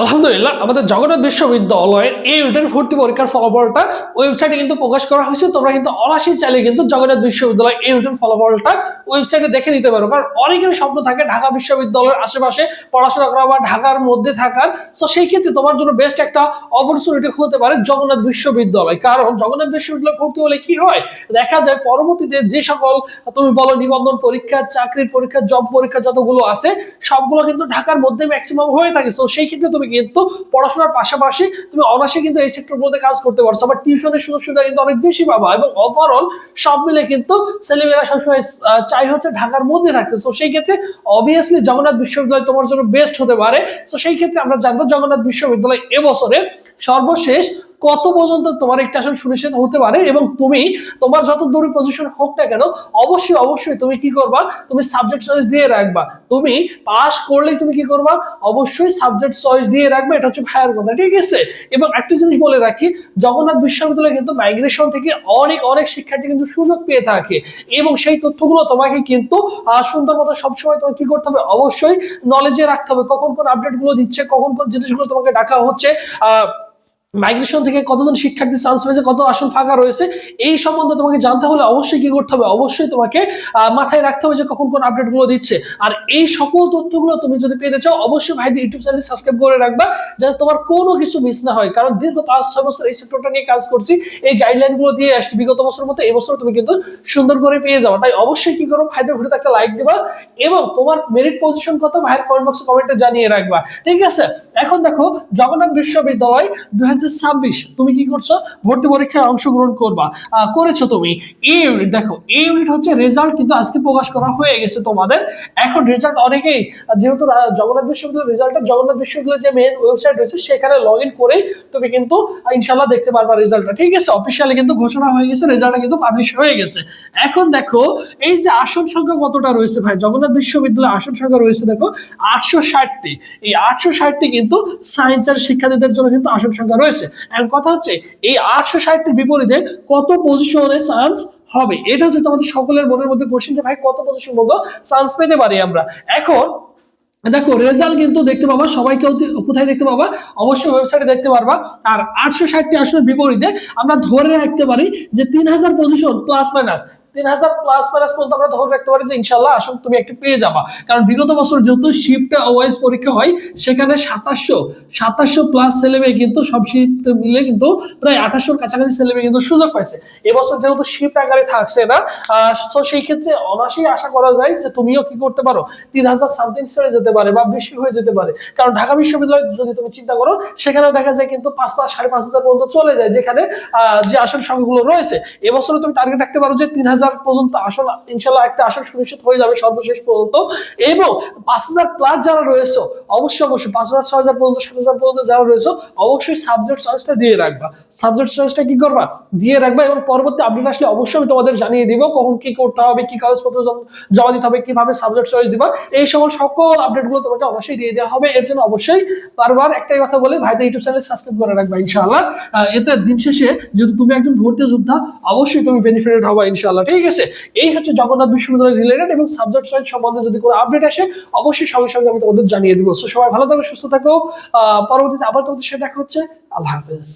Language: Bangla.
আলহামদুলিল্লাহ, আমাদের জগন্নাথ বিশ্ববিদ্যালয়ের এই ইউনিটের ভর্তি পরীক্ষার ফলাফলটা ওয়েবসাইটে কিন্তু প্রকাশ করা হয়েছে। তোমরা কিন্তু অনাসি চাইলে কিন্তু জগন্নাথ বিশ্ববিদ্যালয় এই ইউনিটের ফলাফলটা ওয়েবসাইটে দেখে নিতে পারো। কারণ অনেকের স্বপ্ন থাকে ঢাকা বিশ্ববিদ্যালয়ের আশেপাশে পড়াশোনা করা বা ঢাকার মধ্যে থাকার। তো সেই ক্ষেত্রে তোমার জন্য বেস্ট একটা অপরচুনিটি হতে পারে জগন্নাথ বিশ্ববিদ্যালয়। কারণ জগন্নাথ বিশ্ববিদ্যালয় ভর্তি হলে কি হয়? দেখা যায় পরবর্তীতে যে সকল, তুমি বলো নিবন্ধন পরীক্ষা, চাকরির পরীক্ষা জব পরীক্ষা যতগুলো আছে, সবগুলো কিন্তু ঢাকার মধ্যে ম্যাক্সিমাম হয়ে থাকে। তো সেই ক্ষেত্রে তুমি কিন্তু পড়াশোনার পাশাপাশি তুমি অনাসে কিন্তু এই সেক্টরগুলোতে কাজ করতে পারছ। আবার টিউশনের সুযোগ সুবিধা কিন্তু অনেক বেশি পাবা এবং ওভারঅল সব মিলে কিন্তু ছেলেমেয়েরা সবসময় চাই হচ্ছে ঢাকার মধ্যে থাকতে। সো সেই ক্ষেত্রে অবভিয়াসলি জগন্নাথ বিশ্ববিদ্যালয় তোমার জন্য বেস্ট হতে পারে। সো সেই ক্ষেত্রে আমরা জানব জগন্নাথ বিশ্ববিদ্যালয় এবছরে সর্বশেষ কত পর্যন্ত তোমার একটা আসন সুনিশ্চিত হতে পারে এবং তুমি তোমার যত দূরে পজিশন হোক না কেন, অবশ্যই অবশ্যই তুমি কি করবা? তুমি সাবজেক্ট চয়েস দিয়ে রাখবা। তুমি পাস করলেই তুমি কি করবা? অবশ্যই সাবজেক্ট চয়েস দিয়ে রাখবে, এটা হচ্ছে ভাইয়ার কথা, ঠিক আছে? এবং একটা জিনিস বলে রাখি, জগন্নাথ বিশ্ববিদ্যালয় কিন্তু মাইগ্রেশন থেকে অনেক অনেক শিক্ষার্থী কিন্তু সুযোগ পেয়ে থাকে এবং সেই তথ্যগুলো তোমাকে কিন্তু সুন্দর মতো সবসময় তোমাকে কি করতে হবে? অবশ্যই নলেজে রাখতে হবে। কখন কোন আপডেটগুলো দিচ্ছে, কখন কোন জিনিসগুলো তোমাকে ডাকা হচ্ছে, আহ মাইগ্রেশন থেকে কতজন শিক্ষার্থী চান্স পেয়েছে, কত আসন ফাঁকা রয়েছে, এই সম্বন্ধে তোমাকে জানতে হলে অবশ্যই কি করতে হবে? অবশ্যই তোমাকে মাথায় রাখতে হবে যে কখন কোন আপডেটগুলো দিচ্ছে। আর এই সকল তথ্যগুলো তুমি যদি পেতে চাও, অবশ্যই ভাইদের ইউটিউব চ্যানেল সাবস্ক্রাইব করে রাখবা যাতে তোমার কোনো কিছু মিস না হয়। কারণ দীর্ঘ পাঁচ, ছয় বছর এই সেক্টরটা নিয়ে কাজ করছি, এই গাইডলাইনগুলো দিয়ে আসছি। বিগত বছর মতো এই বছর তুমি কিন্তু সুন্দর করে পেয়ে যাবে। তাই অবশ্যই কি করো, ভাইদের ভিডিওতে একটা লাইক দিবা এবং তোমার মেরিট পজিশন কত, ভাইয়ের কমেন্ট বক্সে কমেন্টে জানিয়ে রাখবা। ঠিক আছে? এখন দেখো, জগন্নাথ বিশ্ববিদ্যালয় দু হাজার তুমি কি করছ? ভর্তি পরীক্ষায় অংশগ্রহণ করবা। করেছ তুমি। এই ইউনিট দেখো এই ইউনিট হচ্ছে রেজাল্ট কিন্তু আজকে প্রকাশ করা হয়ে গেছে তোমাদের। এখন রেজাল্ট অনেকেই, যেহেতু জগন্নাথ বিশ্ববিদ্যালয়ের রেজাল্টটা জগন্নাথ বিশ্ববিদ্যালয়ের যে মেন ওয়েবসাইট রয়েছে, সেখানে লগ ইন করেই তুমি কিন্তু ইনশাল্লাহ দেখতে পারবা রেজাল্টটা ঠিক আছে? অফিসিয়ালি কিন্তু ঘোষণা হয়ে গেছে রেজাল্টটা কিন্তু পাবলিশ হয়ে গেছে। এখন দেখো, এই যে আসন সংখ্যা কতটা রয়েছে ভাই? জগন্নাথ বিশ্ববিদ্যালয়ে আসন সংখ্যা রয়েছে দেখো, আটশো ষাটটি। এই আটশো ষাটটি কিন্তু সায়েন্সের শিক্ষার্থীদের জন্য কিন্তু আসন সংখ্যা রয়েছে। এখন কথা হচ্ছে, এই আটশো ষাটটির বিপরীতে কত পজিশনে চান্স হবে? এটা হচ্ছে তোমাদের সকলের মনের মধ্যে কোশ্চেন যে, ভাই, কত পজিশন মতো চান্স পেতে পারি আমরা। এখন, দেখো রেজাল্ট কিন্তু দেখতে পাবা সবাইকে কোথায় দেখতে পাবা? অবশ্যই ওয়েবসাইটে দেখতে পারবা। আর আটশো ষাটটি আসনের বিপরীতে আমরা ধরে রাখতে পারি যে, তিন হাজার পজিশন প্লাস মাইনাস তিন হাজার প্লাস মাইনাস পর্যন্ত আমরা ধরে রাখতে পারি যে ইনশাল্লাহ আসন, তুমি একটি পেয়ে যাবা। কারণ বিগত বছর যেহেতু শিফট ওয়াইজ পরীক্ষা হয়, সেখানে সাতাশশো সাতাশশো প্লাস ছেলে মেয়ে কিন্তু সব শিফট মিলে কিন্তু প্রায় আঠাশশোর কাছাকাছি ছেলে মেয়ে কিন্তু সুযোগ পাইছে। এবছর যেহেতু শিফট আকারে থাকছে না তো সেই ক্ষেত্রে অনাসেই আশা করা যায় যে তুমিও কি করতে পারো? তিন হাজার সামথিং ছেড়ে যেতে পারে বা বেশি হয়ে যেতে পারে। কারণ ঢাকা বিশ্ববিদ্যালয় যদি তুমি চিন্তা করো, সেখানেও দেখা যায় কিন্তু পাঁচ হাজার সাড়ে পাঁচ হাজার পর্যন্ত চলে যায়, যেখানে যে আসন সংখ্যাগুলো রয়েছে। এবছরও তুমি টার্গেট রাখতে পারো যে তিন হাজার পর্যন্ত ইনশাল্লাহ একটা সুনিশ্চিত হয়ে যাবে সর্বশেষ পর্যন্ত। এবং পাঁচ হাজার প্লাস যারা রয়েছে, অবশ্যই অবশ্যই পাঁচ হাজার, ছয় হাজার পর্যন্ত, সাত হাজার পর্যন্ত যারা রয়েছে, অবশ্যই সাবজেক্ট চয়েসটা দিয়ে রাখবা। সাবজেক্ট চয়েসটা কি করবা? দিয়ে রাখবা এবং পরবর্তী আপডেট আসলে অবশ্যই আমি তোমাদের জানিয়ে দিব, কখন কি করতে হবে, কি কাগজপত্র জমা দিতে হবে, কীভাবে সাবজেক্ট চয়েস দিবা। এই সকল সকল আপডেটগুলো তোমাকে অবশ্যই দিয়ে দেওয়া হবে। এর জন্য অবশ্যই বারবার একটাই কথা বলে, ভাইদের ইউটিউব চ্যানেল সাবস্ক্রাইব করে রাখবা, ইনশাআল্লাহ। এতে দিন শেষে, যেহেতু তুমি একজন ভর্তি যোদ্ধা, অবশ্যই তুমি বেনিফিটেড হবা, ইনশাআল্লাহ ঠিক আছে? এই হচ্ছে জগন্নাথ বিশ্ববিদ্যালয় রিলেটেড এবং সাবজেক্ট চয়েস সম্বন্ধে যদি কোনো আপডেট আসে, অবশ্যই সঙ্গে সঙ্গে আমি তোমাদের জানিয়ে দিব। সবাই ভালো থাকো, সুস্থ থাকো। পরবর্তীতে আবার তোমাদের সাথে দেখা হচ্ছে। আল্লাহ হাফেজ।